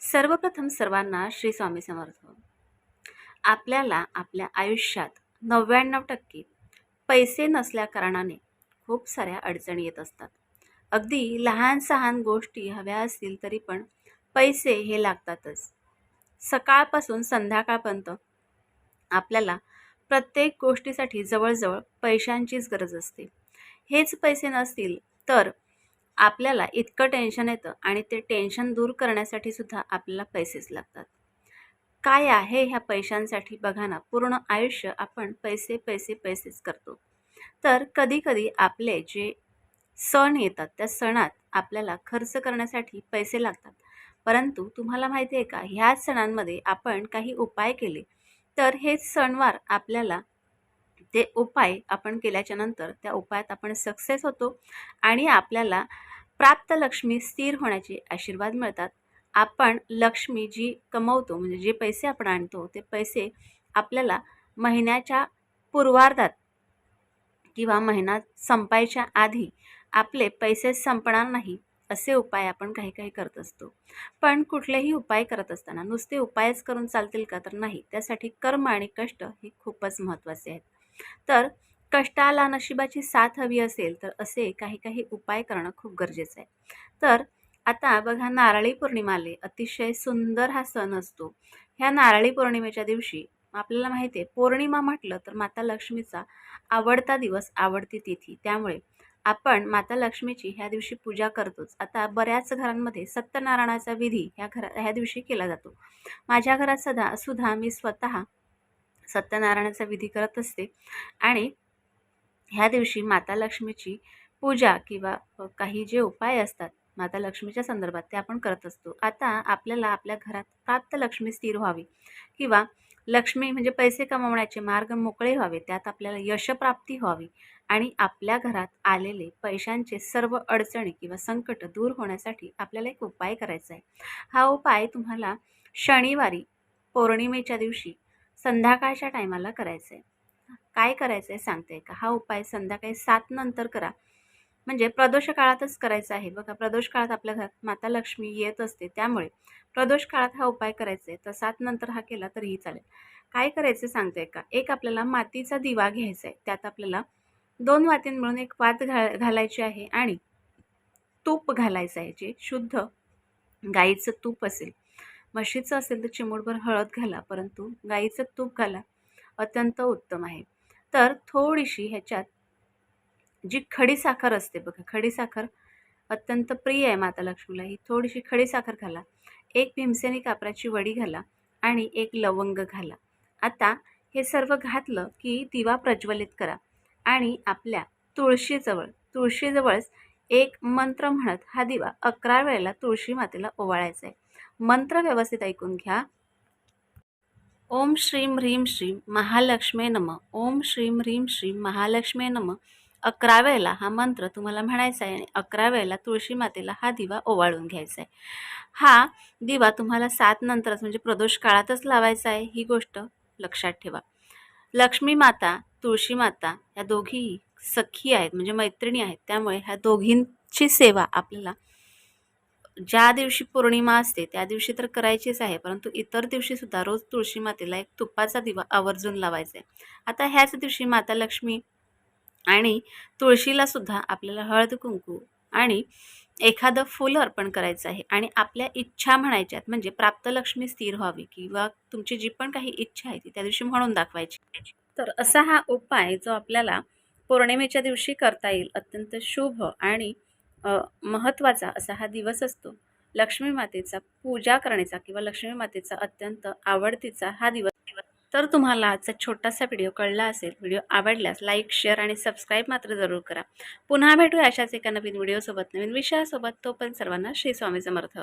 सर्वप्रथम सर्वांना श्री स्वामी समर्थ. आपल्याला आपल्या आयुष्यात नव्याण्णव टक्के पैसे नसल्या कारणाने खूप साऱ्या अडचणी येत असतात. अगदी लहान सहान गोष्टी हव्या असतील तरी पण पैसे हे लागतातच. सकाळपासून संध्याकाळपर्यंत आपल्याला प्रत्येक गोष्टीसाठी जवळजवळ पैशांचीच गरज असते. हेच पैसे नसतील तर आपल्याला इतकं टेन्शन येतं आणि ते टेन्शन दूर करण्यासाठी सुद्धा आपल्याला पैसेच लागतात. काय आहे ह्या पैशांसाठी? बघा ना पूर्ण आयुष्य आपण पैसे पैसे पैसेच करतो. तर कधीकधी आपले जे सण येतात त्या सणात आपल्याला खर्च करण्यासाठी पैसे लागतात. परंतु तुम्हाला माहिती आहे का ह्याच सणांमध्ये आपण काही उपाय केले तर हे सणवार आपल्याला ते उपाय आपण केल्याच्यानंतर त्या उपायात आपण सक्सेस होतो आणि आपल्याला प्राप्त लक्ष्मी स्थिर होण्याचे आशीर्वाद मिळतात. आपण लक्ष्मी जी कमवतो म्हणजे जे पैसे आपण आणतो ते पैसे आपल्याला महिन्याच्या पूर्वार्धात किंवा महिना संपायच्या आधी आपले पैसे संपणार नाही असे उपाय आपण काही काही करत असतो. पण कुठलेही उपाय करत असताना नुसते उपायच करून चालतील का तर नाही त्यासाठी कर्म आणि कष्ट हे खूपच महत्त्वाचे आहेत. तर कष्टाला नशिबाची साथ हवी असेल तर असे काही काही उपाय करणं खूप गरजेचं आहे. तर आता बघा नारळी पौर्णिमाले अतिशय सुंदर हा सण असतो. ह्या नारळी पौर्णिमेच्या दिवशी आपल्याला माहिती आहे पौर्णिमा म्हटलं तर माता लक्ष्मीचा आवडता दिवस आवडती तिथी. त्यामुळे आपण माता लक्ष्मीची ह्या दिवशी पूजा करतोच. आता बऱ्याच घरांमध्ये सत्यनारायणाचा विधी ह्या घरा ह्या दिवशी केला जातो. माझ्या घरात सदा सुद्धा मी स्वतः सत्यनारायणाचा विधी करत असते. आणि ह्या दिवशी माता लक्ष्मीची पूजा किंवा काही जे उपाय असतात माता लक्ष्मीच्या संदर्भात ते आपण करत असतो. आता आपल्याला आपल्या घरात प्राप्त लक्ष्मी स्थिर व्हावी किंवा लक्ष्मी म्हणजे पैसे कमवण्याचे मार्ग मोकळे व्हावे त्यात आपल्याला यशप्राप्ती व्हावी आणि आपल्या घरात आलेले पैशांचे सर्व अडचणी किंवा संकट दूर होण्यासाठी आपल्याला एक उपाय करायचा आहे. हा उपाय तुम्हाला शनिवारी पौर्णिमेच्या दिवशी संध्याकाळच्या टायमाला करायचा आहे. काय करायचं आहे सांगते का? हा उपाय संध्याकाळी सात नंतर करा. म्हणजे प्रदोष काळातच करायचा आहे बघा. प्रदोष काळात आपल्या घरात माता लक्ष्मी येत असते त्यामुळे प्रदोष काळात हा उपाय करायचा आहे. तर सात नंतर हा केला तरीही चालेल. काय करायचं सांगते का? एक आपल्याला मातीचा दिवा घ्यायचा आहे. त्यात आपल्याला दोन वातीं मिळून एक वात घा घालायची आहे आणि तूप घालायचं आहे. जे शुद्ध गाईचं तूप असेल. म्हशीचं असेल तर चिमूटभर हळद घाला. परंतु गाईचं तूप घाला. अत्यंत उत्तम आहे. तर थोडीशी ह्याच्यात जी खडी साखर असते बघा खडी साखर अत्यंत प्रिय आहे माता लक्ष्मीला. ही थोडीशी खडी साखर घाला एक भीमसेनी कापराची वडी घाला आणि एक लवंग घाला. आता हे सर्व घातलं की दिवा प्रज्वलित करा आणि आपल्या तुळशीजवळ तुळशीजवळच एक मंत्र म्हणत हा दिवा अकरा वेळेला तुळशी मातेला ओवाळायचा आहे. मंत्र व्यवस्थित ऐकून घ्या. ओम श्रीम ह्रीम श्रीम महालक्ष्मी नम. ओम श्रीम ह्रीम श्रीम महालक्ष्मी नम. अकरा वेळेला हा मंत्र तुम्हाला म्हणायचा आहे आणि अकरा वेळेला तुळशी मातेला हा दिवा ओवाळून घ्यायचा आहे. हा दिवा तुम्हाला सात नंतरच म्हणजे प्रदोष काळातच लावायचा आहे. ही गोष्ट लक्षात ठेवा. लक्ष्मी माता तुळशी माता या दोघीही सखी आहेत म्हणजे मैत्रिणी आहेत. त्यामुळे ह्या दोघींची सेवा आपल्याला ज्या दिवशी पौर्णिमा असते त्या दिवशी तर करायचीच आहे परंतु इतर दिवशीसुद्धा रोज तुळशी मातेला एक तुपाचा दिवा आवर्जून लावायचा. आहे आता ह्याच दिवशी माता लक्ष्मी आणि तुळशीला सुद्धा आपल्याला हळद कुंकू आणि एखादं फुल अर्पण करायचं आहे आणि आपल्या इच्छा म्हणायच्यात म्हणजे प्राप्त लक्ष्मी स्थिर व्हावी किंवा तुमची जी पण काही इच्छा आहे ती त्या दिवशी म्हणून दाखवायची. तर असा हा उपाय जो आपल्याला पौर्णिमेच्या दिवशी करता येईल अत्यंत शुभ आणि महत्त्वाचा असा हा दिवस असतो. लक्ष्मी मातेचा पूजा करण्याचा किंवा लक्ष्मी मातेचा अत्यंत आवडतीचा हा दिवस. तर तुम्हाला आजचा छोटासा व्हिडिओ कळला असेल व्हिडिओ आवडल्यास लाईक शेअर आणि सबस्क्राईब मात्र जरूर करा. पुन्हा भेटूया अशाच एका नवीन व्हिडिओसोबत नवीन विषयासोबत. तो पण सर्वांना श्री स्वामी समर्थ.